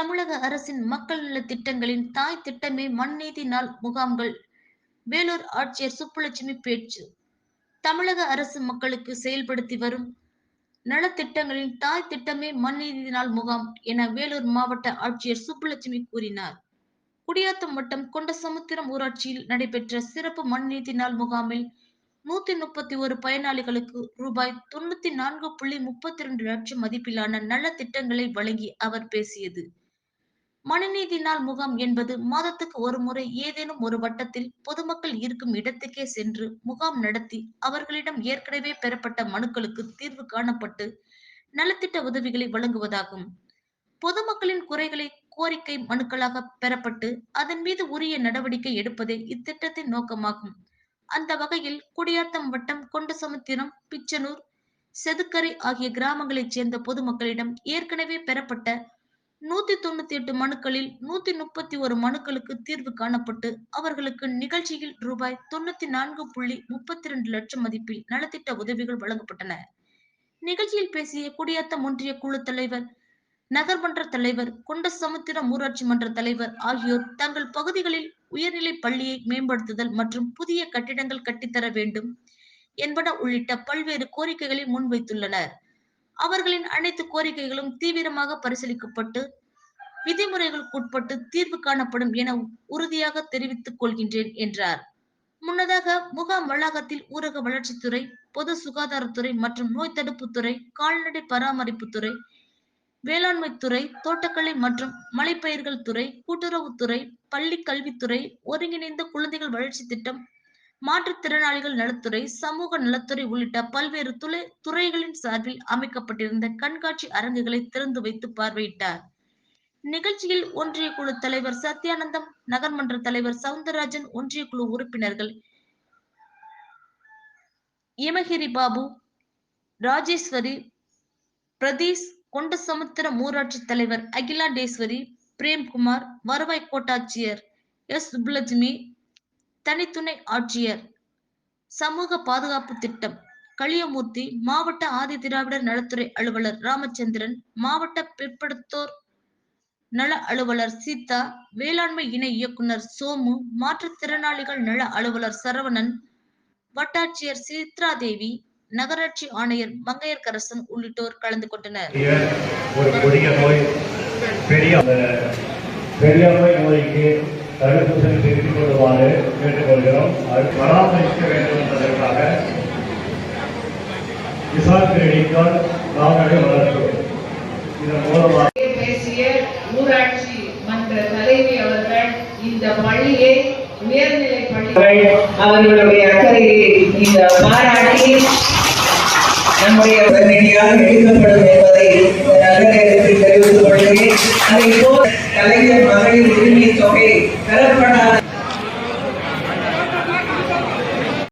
தமிழக அரசின் மக்கள் நல திட்டங்களின் தாய் திட்டமே மண்நீதி நாள் முகாம்கள். வேலூர் ஆட்சியர் சுப்புலட்சுமி பேச்சு. தமிழக அரசு மக்களுக்கு செயல்படுத்தி வரும் நலத்திட்டங்களின் தாய் திட்டமே மண்நீதி நாள் முகாம் என வேலூர் மாவட்ட ஆட்சியர் சுப்புலட்சுமி கூறினார். குடியாத்தம் வட்டம் கொண்டசமுத்திரம் ஊராட்சியில் நடைபெற்ற சிறப்பு மண்நீதி நாள் முகாமில் நூத்தி முப்பத்தி ஒரு பயனாளிகளுக்கு ரூபாய் தொண்ணூத்தி நான்கு புள்ளி முப்பத்தி ரெண்டு லட்சம் மதிப்பிலான நல திட்டங்களை வழங்கி அவர் பேசியது. மனுநீதி நாள் முகாம் என்பது மாதத்துக்கு ஒரு முறை ஏதேனும் ஒரு வட்டத்தில் பொதுமக்கள் இருக்கும் இடத்துக்கே சென்று முகாம் நடத்தி அவர்களிடம் ஏற்கனவே பெறப்பட்ட மனுக்களுக்கு தீர்வு காணப்பட்டு நலத்திட்ட உதவிகளை வழங்குவதாகும். பொதுமக்களின் குறைகளை கோரிக்கை மனுக்களாக பெறப்பட்டு அதன் மீது உரிய நடவடிக்கை எடுப்பதே இத்திட்டத்தின் நோக்கமாகும். அந்த வகையில் குடியாத்தம் வட்டம் கொண்டு சமுத்திரம் பிச்சனூர் செதுக்கரை ஆகிய கிராமங்களைச் சேர்ந்த பொதுமக்களிடம் ஏற்கனவே பெறப்பட்ட நூத்தி தொண்ணூத்தி எட்டு மனுக்களில் நூத்தி முப்பத்தி ஒரு மனுக்களுக்கு தீர்வு காணப்பட்டு அவர்களுக்கு நிகழ்ச்சியில் ரூபாய் தொண்ணூத்தி நான்கு புள்ளி முப்பத்தி ரெண்டு லட்சம் மதிப்பில் நலத்திட்ட உதவிகள் வழங்கப்பட்டன. நிகழ்ச்சியில் பேசிய குடியாத்தம் ஒன்றிய குழு தலைவர் நகர்மன்ற தலைவர் கொண்ட சமுத்திரம் ஊராட்சி மன்ற தலைவர் ஆகியோர் தங்கள் பகுதிகளில் உயர்நிலை பள்ளியை மேம்படுத்துதல் மற்றும் புதிய கட்டிடங்கள் கட்டித்தர வேண்டும் என்பன உள்ளிட்ட பல்வேறு கோரிக்கைகளை முன்வைத்துள்ளனர். அவர்களின் அனைத்து கோரிக்கைகளும் தீவிரமாக பரிசீலிக்கப்பட்டு விதிமுறைகளுக்கு உட்பட்டு தீர்வு காணப்படும் என உறுதியாக தெரிவித்துக் கொள்கின்றேன் என்றார். முன்னதாக முகாம் வளாகத்தில் ஊரக வளர்ச்சித்துறை பொது சுகாதாரத்துறை மற்றும் நோய் தடுப்புத்துறை கால்நடை பராமரிப்புத்துறை வேளாண்மைத்துறை தோட்டக்கலை மற்றும் மலைப்பயிர்கள் துறை கூட்டுறவுத்துறை பள்ளி கல்வித்துறை ஒருங்கிணைந்த குழந்தைகள் வளர்ச்சி திட்டம் மாற்றுத்திறனாளிகள் நலத்துறை சமூக நலத்துறை உள்ளிட்ட பல்வேறு துளை துறைகளின் சார்பில் அமைக்கப்பட்டிருந்த கண்காட்சி அரங்குகளை திறந்து வைத்து பார்வையிட்டார். நிகழ்ச்சியில் ஒன்றிய குழு தலைவர் சத்யானந்தம் நகர்மன்ற தலைவர் சவுந்தரராஜன் ஒன்றிய குழு உறுப்பினர்கள் இமகிரி பாபு ராஜேஸ்வரி பிரதீஷ் கொண்டசமுத்திரம் ஊராட்சி தலைவர் அகிலாண்டேஸ்வரி பிரேம்குமார் வருவாய் கோட்டாட்சியர் எஸ். சுப்புலட்சுமி தனித்துணை ஆட்சியர். சமூக பாதுகாப்பு திட்டம். களியமூர்த்தி மாவட்ட ஆதி திராவிடர் நலத்துறை அலுவலர் ராமச்சந்திரன் மாவட்ட பிற்படுத்தோர் நல அலுவலர் சீதா வேளாண்மை இணை இயக்குனர் சோமு மாற்றுத்திறனாளிகள் நல அலுவலர் சரவணன் வட்டாட்சியர் சித்ரா தேவி நகராட்சி ஆணையர் மங்கையர்கரசன் உள்ளிட்டோர் கலந்து கொண்டனர். ஒரு நோய் பெரிய நோய்க்கு தடுப்பூசி செலுத்திக் கொள்ளுமாறு கேட்டுக்கொள்கிறோம். அது பராமரிக்க வேண்டும் என்பதற்காக கிசான் கிரெடிட் கார்டு கால்நடை வளர்ப்பு இதன் மூலமாக பேசிய ஊராட்சி மன்ற தலைவி அவர்கள் இந்த பள்ளியை உயர்நிலை பள்ளி அவர்களுடைய அக்கறையை இந்த பாராட்டி நம்முடைய உடனடியாக எடுக்கப்படும் என்பதை கொள்கிறேன் அதை இப்போ கலைஞர் மகளிர் உரிமை தொகை பெறப்படாத